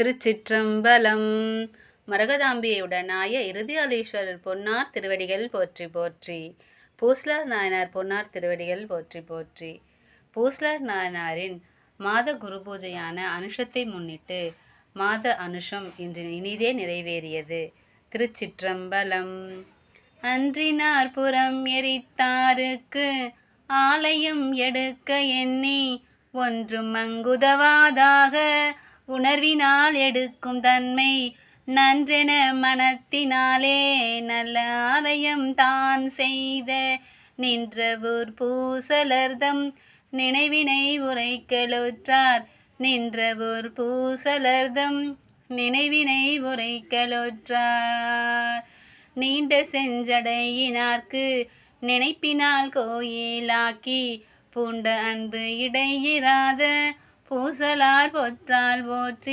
திருச்சிற்றம்பலம். மரகதாம்பியுடனாய இறுதியாலீஸ்வரர் பொன்னார் திருவடிகள் போற்றி போற்றி. பூஸ்லார் நாயனார் பொன்னார் திருவடிகள் போற்றி போற்றி. பூஸ்லார் நாயனாரின் மாத குரு பூஜையான அனுஷத்தை முன்னிட்டு மாத அனுஷம் இன்று இனிதே நிறைவேறியது. திருச்சிற்றம்பலம். அன்றினார் புறம் எரித்தாருக்கு ஆலயம் எடுக்க எண்ணி ஒன்றும் மங்குதவாதாக உணர்வினால் எடுக்கும் தன்மை நன்றென மனத்தினாலே நல்ல ஆலயம் தான் செய்த நின்றவூர் பூசலர்தம் நினைவினை உரைக்கலுற்றார் நின்றவூர் பூசலர்தம் நினைவினை உரைக்கலுற்றார். நீண்ட செஞ்சடையினார்க்கு நினைப்பினால் கோயிலாக்கி பூண்ட அன்பு இடையிறாத பூசலார் பொற்றால் போற்றி.